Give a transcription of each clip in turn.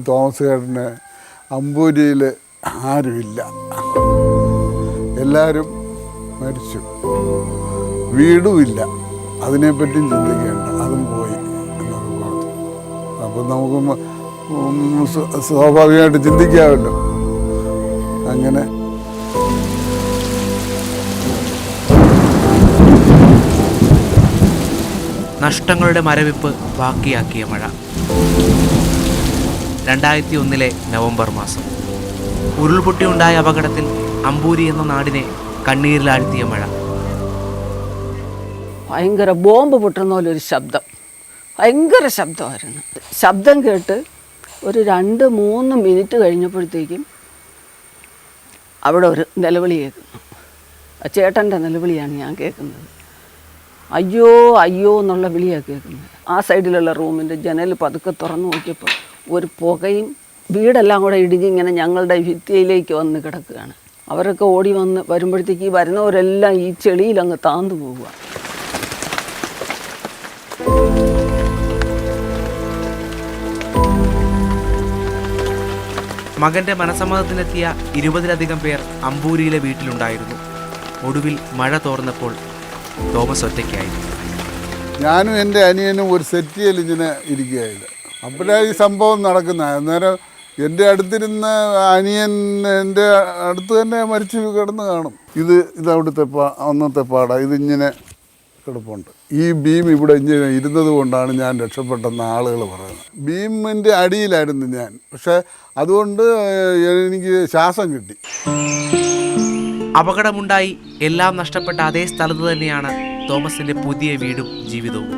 Thomas ചേട്ടന് അമ്പൂരിയിൽ ആരുമില്ല. എല്ലാവരും മരിച്ചു. വീടുമില്ല. അതിനെപ്പറ്റിയും ചിന്തിക്കേണ്ട. അതും പോയി എന്നൊക്കെ പറഞ്ഞു. അപ്പം നമുക്ക് സ്വാഭാവികമായിട്ട് ചിന്തിക്കാമല്ലോ. അങ്ങനെ നഷ്ടങ്ങളുടെ മരവിപ്പ് ബാക്കിയാക്കിയ മഴ. രണ്ടായിരത്തി ഒന്നിലെ നവംബർ മാസം. ഉരുൾപൊട്ടിയുണ്ടായ അപകടത്തിൽ അമ്പൂരി എന്ന നാടിനെ കണ്ണീരിലാഴ്ത്തിയ മഴ. ഭയങ്കര ബോംബ് പൊട്ടുന്ന പോലെ ഒരു ശബ്ദം. ഭയങ്കര ശബ്ദമായിരുന്നു. ശബ്ദം കേട്ട് ഒരു രണ്ട് മൂന്ന് മിനിറ്റ് കഴിഞ്ഞപ്പോഴത്തേക്കും അവിടെ ഒരു നിലവിളി കേൾക്കുന്നു. ആ ചേട്ടന്റെ നിലവിളിയാണ് ഞാൻ കേൾക്കുന്നത്. അയ്യോ അയ്യോ എന്നുള്ള വിളിയാണ് കേൾക്കുന്നത്. ആ സൈഡിലുള്ള റൂമിന്റെ ജനൽ പതുക്കെ തുറന്നു നോക്കിയപ്പോൾ ഒരു പുകയും വീടെല്ലാം കൂടെ ഇടിഞ്ഞ് ഇങ്ങനെ ഞങ്ങളുടെ ഭിത്തിയിലേക്ക് വന്ന് കിടക്കുകയാണ്. അവരൊക്കെ ഓടി വന്ന് വരുമ്പോഴത്തേക്ക് ഈ വരുന്നവരെല്ലാം ഈ ചെളിയിൽ അങ്ങ് താന്നു പോവുക. മകന്റെ മനസമ്മതത്തിനെത്തിയ ഇരുപതിലധികം പേർ അമ്പൂരിയിലെ വീട്ടിലുണ്ടായിരുന്നു. ഒടുവിൽ മഴ തോർന്നപ്പോൾ തോമസ് ഒറ്റയ്ക്കായി. ഞാനും എന്റെ അനിയനും ഒരു സെറ്റിയിൽ ഇങ്ങനെ ഇരിക്കുകയായിരുന്നു. അപ്പോഴാണ് ഈ സംഭവം നടക്കുന്നത് അന്നേരം എന്റെ അടുത്തിരുന്ന അനിയൻ എന്റെ അടുത്ത് തന്നെ മരിച്ചു കിടന്ന് കാണും. ഇത് ഇത് അവിടുത്തെ പാ അന്നത്തെ പാടാ ഇതിങ്ങനെ കിടപ്പുണ്ട്. ഈ ബീം ഇവിടെ ഇങ്ങനെ ഇരുന്നത് കൊണ്ടാണ് ഞാൻ രക്ഷപ്പെട്ടെന്ന് ആളുകൾ പറയുന്നത്. ബീമിന്റെ അടിയിലായിരുന്നു ഞാൻ. പക്ഷേ അതുകൊണ്ട് എനിക്ക് ശ്വാസം കിട്ടി. അപകടമുണ്ടായി എല്ലാം നഷ്ടപ്പെട്ട അതേ സ്ഥലത്ത് തന്നെയാണ് തോമസിന്റെ പുതിയ വീടും ജീവിതവും.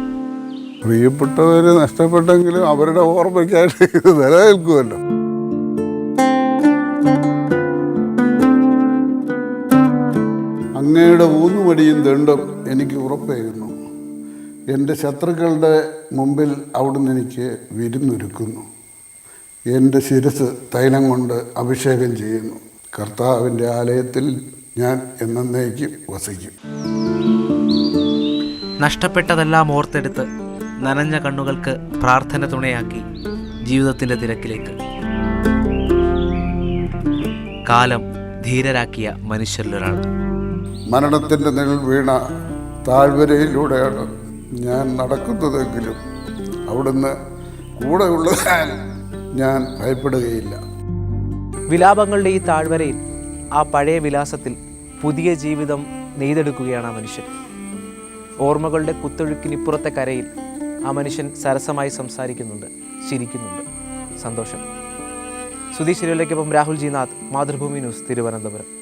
പ്രിയപ്പെട്ടവർ നഷ്ടപ്പെട്ടെങ്കിലും അവരുടെ ഓർമ്മയ്ക്കായിട്ട് ഇത് നിലനിൽക്കുമല്ലോ. അങ്ങയുടെ ഊന്നുമടിയും ദണ്ഡം എനിക്ക് ഉറപ്പായിരുന്നു. എന്റെ ശത്രുക്കളുടെ മുമ്പിൽ അവിടുന്ന് എനിക്ക് വിരുന്നൊരുക്കുന്നു. എന്റെ ശിരസ് തൈലം കൊണ്ട് അഭിഷേകം ചെയ്യുന്നു. കർത്താവിന്റെ ആലയത്തിൽ ഞാൻ എന്നേക്കും വസിക്കും. നഷ്ടപ്പെട്ടതെല്ലാം ഓർത്തെടുത്ത് നനഞ്ഞ കണ്ണുകൾക്ക് പ്രാർത്ഥന തുണയാക്കി ജീവിതത്തിന്റെ തിരക്കിലേക്ക്. കാലം ധീരരാക്കിയ മനുഷ്യരിലൊരാൾ മരണത്തിന്റെ നിഴൽ വീണ താഴ്വരയിലൂടെയാണ് ഞാൻ നടക്കുന്നതെങ്കിലും അവിടുന്ന് കൂടെ ഉള്ളതാൽ ഞാൻ ഭയപ്പെടുകയില്ല. വിലാപങ്ങളുടെ ഈ താഴ്വരയിൽ ആ പഴയ വിലാസത്തിൽ പുതിയ ജീവിതം നെയ്തെടുക്കുകയാണ് ആ മനുഷ്യൻ. ഓർമ്മകളുടെ കുത്തൊഴുക്കിനിപ്പുറത്തെ കരയിൽ ആ മനുഷ്യൻ സരസമായി സംസാരിക്കുന്നുണ്ട് ചിരിക്കുന്നുണ്ട്. സന്തോഷം. Sudheesh Rahul G Nath Mathrubhumi news Thiruvananthapuram.